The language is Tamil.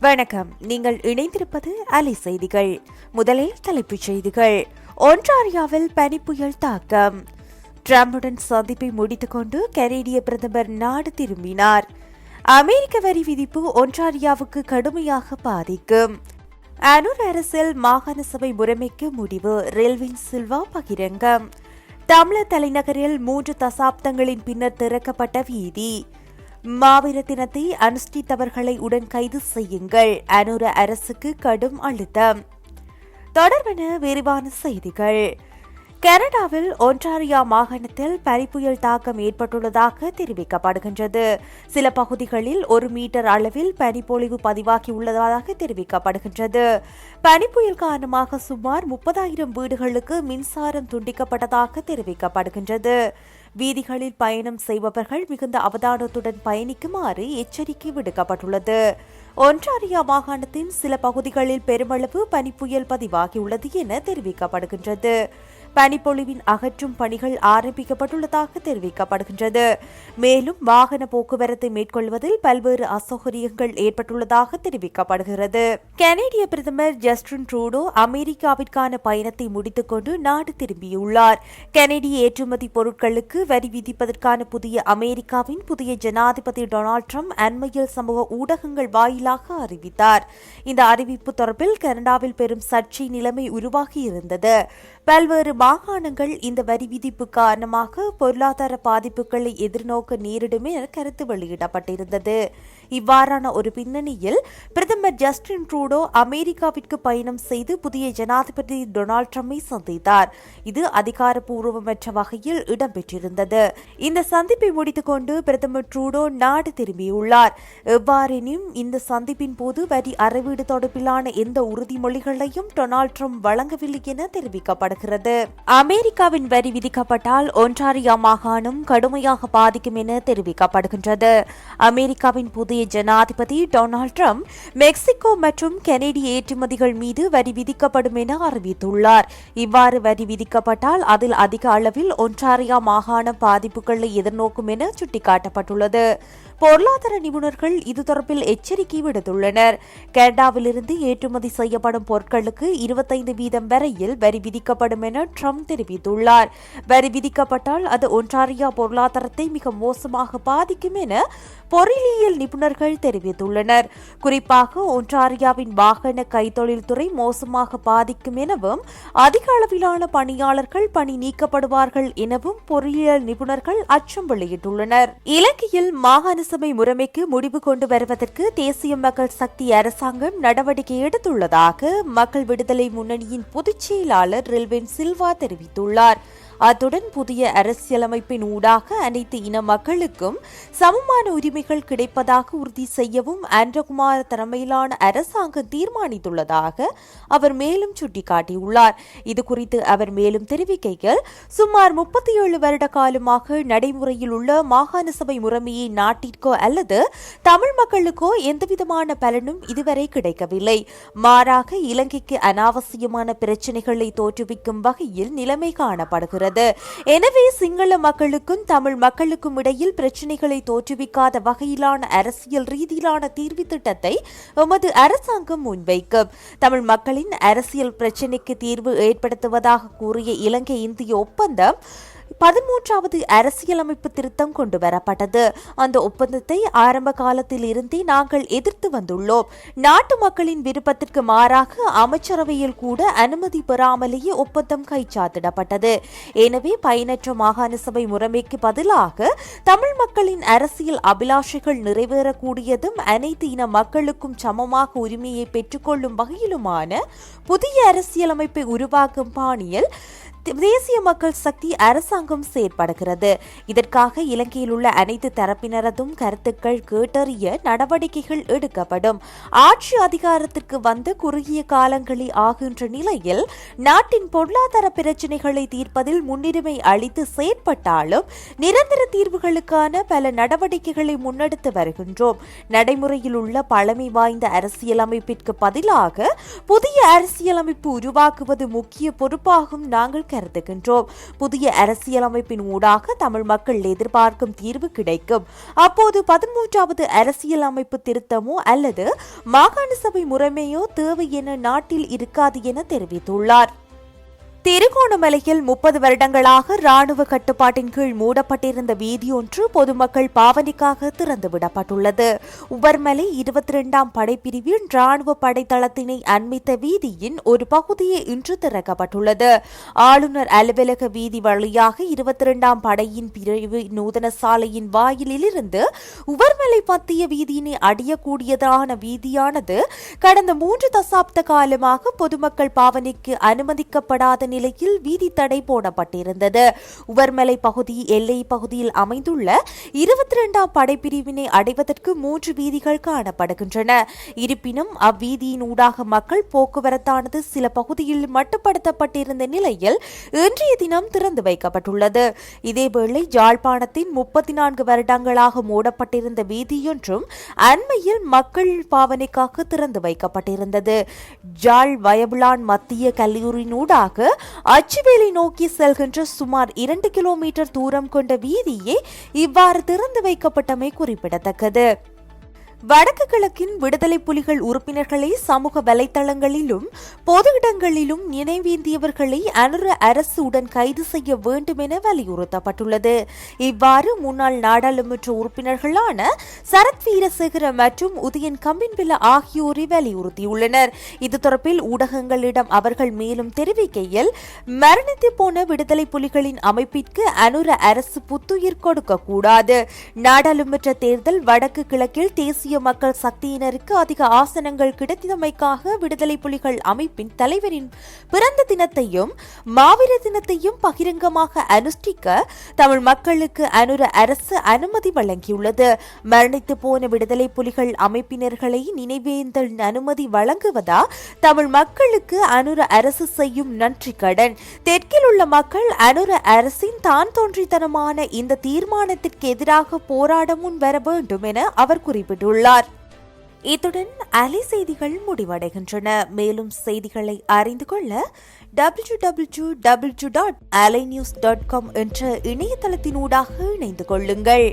வணக்கம். நீங்கள் இணைந்திருப்பது அலை செய்திகள். முதலில் தலைப்புச் செய்திகள். ஒன்றாரியாவில் பனிப்புயல் தாக்கம். டிரம்புடன் சந்திப்பை முடித்துக்கொண்டு கனேடிய பிரதமர் நாடு திரும்பினார். அமெரிக்க வரி விதிப்பு ஒன்றாரியாவுக்கு கடுமையாக பாதிக்கும். அனூர் அரசில் மாகாண சபை முறைமைக்கு முடிவு. ரெல்வின் சில்வா பகிரங்கம். தமிழர் தலைநகரில் மூன்று தசாப்தங்களின் பின்னர் திறக்கப்பட்ட வீதி. மாவீர தினத்தை அனுஷ்டித்தவர்களை உடன் கைது செய்யுங்கள். அனுர அரசுக்கு கடும் அழுத்தம். தொடர்பென விரிவான செய்திகள். கனடாவில் ஒன்றாரியா மாகாணத்தில் பனிப்புயல் தாக்கம் ஏற்பட்டுள்ளதாக தெரிவிக்கப்படுகின்றது. சில பகுதிகளில் ஒரு மீட்டர் அளவில் பனிப்பொழிவு பதிவாகியுள்ளதாக தெரிவிக்கப்படுகின்றது. பனிப்புயல் காரணமாக சுமார் முப்பதாயிரம் வீடுகளுக்கு மின்சாரம் துண்டிக்கப்பட்டதாக தெரிவிக்கப்படுகின்றது. வீதிகளில் பயணம் செய்பவர்கள் மிகுந்த அவதானத்துடன் பயணிக்குமாறு எச்சரிக்கை விடுக்கப்பட்டுள்ளது. ஒன்றாரியா மாகாணத்தின் சில பகுதிகளில் பெருமளவு பனிப்புயல் பதிவாகியுள்ளது என தெரிவிக்கப்படுகின்றது. பனிப்பொழிவின் அகற்றும் பணிகள் ஆரம்பிக்கப்பட்டுள்ளதாக தெரிவிக்கப்படுகின்றது. மேலும் வாகன போக்குவரத்தை மேற்கொள்வதில் பல்வேறு அசௌகரியங்கள் ஏற்பட்டுள்ளதாக தெரிவிக்கப்படுகிறது. கனேடிய பிரதமர் ஜஸ்டின் ட்ரூடோ அமெரிக்காவிற்கான பயணத்தை முடித்துக்கொண்டு நாடு திரும்பியுள்ளார். கனேடிய ஏற்றுமதி பொருட்களுக்கு வரி விதிப்பதற்கான புதிய அமெரிக்காவின் புதிய ஜனாதிபதி டொனால்ட் ட்ரம்ப் அண்மையில் சமூக ஊடகங்கள் வாயிலாக அறிவித்தார். இந்த அறிவிப்பு தொடர்பில் கனடாவில் பெரும் சர்ச்சை நிலைமை உருவாகியிருந்தது. பல்வேறு மாகாணங்கள் இந்த வரி விதிப்பு காரணமாக பொருளாதார பாதிப்புகளை எதிர்நோக்க நேரிடும் என கருத்து வெளியிடப்பட்டிருந்தது. இவ்வாறான ஒரு பின்னணியில் பிரதமர் ஜஸ்டின் ட்ரூடோ அமெரிக்காவிற்கு பயணம் செய்து புதிய ஜனாதிபதி டொனால்ட் ட்ரம்பை சந்தித்தார். இது அதிகாரப்பூர்வமற்ற வகையில் இடம்பெற்றிருந்தது. இந்த சந்திப்பை முடித்துக்கொண்டு பிரதமர் ட்ரூடோ நாடு திரும்பியுள்ளார். எவ்வாறெனும் இந்த சந்திப்பின் போது வரி அறவீடு தொடர்பிலான எந்த உறுதிமொழிகளையும் டொனால்ட் ட்ரம்ப் வழங்கவில்லை என தெரிவிக்கப்படுகிறது. அமெரிக்காவின் வரி விதிக்கப்பட்டால் ஒன்றாரியா மாகாணம் கடுமையாக பாதிக்கும் என தெரிவிக்கப்படுகின்றது. அமெரிக்காவின் புதிய ஜனாதிபதி டொனால்ட் ட்ரம்ப் மெக்சிகோ மற்றும் கனேடிய ஏற்றுமதிகள் மீது வரி விதிக்கப்படும் என அறிவித்துள்ளார். இவ்வாறு வரி விதிக்கப்பட்டால் அதில் அதிக அளவில் ஒன்றாரியா மாகாண பாதிப்புகளை எதிர்நோக்கும் என சுட்டிக்காட்டப்பட்டுள்ளது. பொருளாதார நிபுணர்கள் இது தொடர்பில் எச்சரிக்கை விடுத்துள்ளனர். கனடாவிலிருந்து ஏற்றுமதி செய்யப்படும் பொருட்களுக்கு இருபத்தைந்து வீதம் வரையில் வரி விதிக்கப்படும் என ட்ரம்ப் தெரிவித்துள்ளார். வரி விதிக்கப்பட்டால் அது ஒன்றாரியா பொருளாதாரத்தை மிக மோசமாக பாதிக்கும் என பொறியியல் நிபுணர்கள் தெரிவித்துள்ளனர். குறிப்பாக ஒன்றாரியாவின் வாகன கைத்தொழில்துறை மோசமாக பாதிக்கும் எனவும் அதிக அளவிலான பணியாளர்கள் பணி நீக்கப்படுவார்கள் எனவும் பொறியியல் நிபுணர்கள் அச்சம் வெளியிட்டுள்ளனர். இலங்கையில் மாகாண சபை முறைமைக்கு முடிவு கொண்டு வருவதற்கு தேசிய மக்கள் சக்தி அரசாங்கம் நடவடிக்கை எடுத்துள்ளதாக மக்கள் விடுதலை முன்னணியின் பொதுச் செயலாளர் ரில்வின் சில்வா தெரிவித்துள்ளார். அத்துடன் புதிய அரசியலமைப்பின் ஊடாக அனைத்து இன மக்களுக்கும் சமமான உரிமைகள் கிடைப்பதாக உறுதி செய்யவும் ஆண்ட்ரகுமார் தலைமையிலான அரசாங்கம் தீர்மானித்துள்ளதாக அவர் மேலும் சுட்டிக்காட்டியுள்ளார். இதுகுறித்து அவர் மேலும் தெரிவிக்கையில் சுமார் முப்பத்தி ஏழு வருட காலமாக நடைமுறையில் உள்ள மாகாண சபை முறைமையை நாட்டிற்கோ அல்லது தமிழ் மக்களுக்கோ எந்தவிதமான பலனும் இதுவரை கிடைக்கவில்லை. மாறாக இலங்கைக்கு அனாவசியமான பிரச்சினைகளை தோற்றுவிக்கும் வகையில் நிலைமை காணப்படுகிறது. வருகிறது எனவே சிங்கள மக்களுக்கும் தமிழ் மக்களுக்கும் இடையில் பிரச்சினைகளை தோற்றுவிக்காத வகையிலான அரசியல் ரீதியிலான தீர்வு திட்டத்தை எமது அரசாங்கம் முன்வைக்கும். தமிழ் மக்களின் அரசியல் பிரச்சினைக்கு தீர்வு ஏற்படுத்துவதாக கூறிய இலங்கை இந்திய ஒப்பந்தம் பதிமூன்றாவது அரசியலமைப்பு திருத்தம் கொண்டு வரப்பட்டது அந்த ஒப்பந்தத்தை ஆரம்ப காலத்தில் இருந்தே நாங்கள் எதிர்த்து வந்துள்ளோம். நாட்டு மக்களின் விருப்பத்திற்கு மாறாக அமைச்சரவையில் கூட அனுமதி பெறாமலேயே ஒப்பந்தம் கைச்சாத்திடப்பட்டது. எனவே பயனற்ற மாகாண சபை முறைமைக்கு பதிலாக தமிழ் மக்களின் அரசியல் அபிலாஷைகள் நிறைவேறக்கூடியதும் அனைத்து இன மக்களுக்கும் சமமாக உரிமையை பெற்றுக்கொள்ளும் வகையிலுமான புதிய அரசியலமைப்பை உருவாக்கும் பாணியில் தேசிய மக்கள் சக்தி அரசாங்கம் செயற்படுகிறது. இதற்காக இலங்கையில் உள்ள அனைத்து தரப்பினரதும் கருத்துக்கள் கேட்டறிய நடவடிக்கைகள் எடுக்கப்படும். ஆட்சி அதிகாரத்திற்கு வந்த குறுகிய காலங்களே ஆகின்ற நிலையில் நாட்டின் பொருளாதார பிரச்சினைகளை தீர்ப்பதில் முன்னுரிமை அளித்து செயற்பட்டாலும் நிரந்தர தீர்வுகளுக்கான பல நடவடிக்கைகளை முன்னெடுத்து வருகின்றோம். நடைமுறையில் உள்ள பழமை வாய்ந்த அரசியலமைப்பிற்கு பதிலாக புதிய அரசியலமைப்பு உருவாக்குவது முக்கிய பொறுப்பாகும் நாங்கள் கருதுகின்றோம் புதிய அரசியலமைப்பின் ஊடாக தமிழ் மக்கள் எதிர்பார்க்கும் தீர்வு கிடைக்கும். அப்போது பதிமூன்றாவது அரசியல் அமைப்பு திருத்தமோ அல்லது மாகாண சபை முறைமையோ தேவை என நாட்டில் இருக்காது என தெரிவித்துள்ளார். திருகோணமலையில் முப்பது வருடங்களாக ராணுவ கட்டுப்பாட்டின் கீழ் மூடப்பட்டிருந்த வீதியொன்று பொதுமக்கள் பாவனைக்காக திறந்துவிடப்பட்டுள்ளது. உவர்மலை இருபத்தி இரண்டாம் படைப்பிரிவின் ராணுவ படைத்தளத்தினை அண்மித்த வீதியின் ஒரு பகுதியே இன்று திறக்கப்பட்டுள்ளது. ஆளுநர் அலுவலக வீதி வழியாக இருபத்தி இரண்டாம் படையின் பிரிவு நூதன சாலையின் வாயிலிலிருந்து உவர்மலை மத்திய வீதியினை அடையக்கூடியதான வீதியானது கடந்த மூன்று தசாப்த காலமாக பொதுமக்கள் பாவனைக்கு அனுமதிக்கப்படாத நிலையில் வீதி தடை போடப்பட்டிருந்தது. உவர்மலை பகுதி எல்லை பகுதியில் அமைந்துள்ள இருபத்தி இரண்டாம் படைப்பிரிவினை அடைவதற்கு மூன்று வீதிகள் காணப்படுகின்றன. இருப்பினும் அவ்வீதியின் ஊடாக மக்கள் போக்குவரத்தானது சில பகுதியில் மட்டுப்படுத்தப்பட்டிருந்த நிலையில் இன்றைய தினம் திறந்து வைக்கப்பட்டுள்ளது. இதேவேளை ஜாழ்ப்பாணத்தின் முப்பத்தி நான்கு வருடங்களாக மூடப்பட்டிருந்த வீதியொன்றும் அண்மையில் மக்கள் பாவனைக்காக திறந்து வைக்கப்பட்டிருந்தது. ஜாழ் வயபுலான் மத்திய கல்லூரியினூடாக அச்சுவேலி நோக்கி செல்கின்ற சுமார் இரண்டு கிலோமீட்டர் தூரம் கொண்ட வீதியே இவ்வாறு திறந்து வைக்கப்பட்டமை குறிப்பிடத்தக்கது. வடக்கு கிழக்கின் விடுதலை புலிகள் உறுப்பினர்களை சமூக வலைதளங்களிலும் பொது இடங்களிலும் நினைவேந்தியவர்களை அனுர அரசு உடன் கைது செய்ய வேண்டும் என வலியுறுத்தப்பட்டுள்ளது. இவ்வாறு முன்னாள் நாடாளுமன்ற உறுப்பினர்களான சரத் வீரசேகர மற்றும் உதயன் கம்பின்பில ஆகியோரை வலியுறுத்தியுள்ளனர். இது தொடர்பில் ஊடகங்களிடம் அவர்கள் மேலும் தெரிவிக்கையில் மரணித்து போன விடுதலை புலிகளின் அமைப்பிற்கு அனுர அரசு புத்துயிர் கொடுக்கக்கூடாது நாடாளுமன்ற தேர்தல் வடக்கு கிழக்கில் தேசிய தேசிய மக்கள் சக்தியினருக்கு அதிக ஆசனங்கள் கிடைத்தமைக்காக விடுதலை புலிகள் அமைப்பின் தலைவரின் பிறந்த தினத்தையும் மாவீர தினத்தையும் பகிரங்கமாக அனுஷ்டிக்க தமிழ் மக்களுக்கு அனுர அரசு அனுமதி வழங்கியுள்ளது. மரணித்து போன விடுதலை புலிகள் அமைப்பினர்களை நினைவேந்தல் அனுமதி வழங்குவதா தமிழ் மக்களுக்கு அனுர அரசு செய்யும் நன்றி கடன். தெற்கில் உள்ள மக்கள் அனுர அரசின் தான் தோன்றித்தனமான இந்த தீர்மானத்திற்கு எதிராக போராட முன் வர வேண்டும் என அவர் குறிப்பிட்டுள்ளார் உள்ளார் இத்துடன் அலை செய்திகள் முடிவடைகின்றன. மேலும் செய்திகளை அறிந்து கொள்ள W W W dot Alai news dot com என்ற இணையதளத்தினூடாக இணைந்து கொள்ளுங்கள்.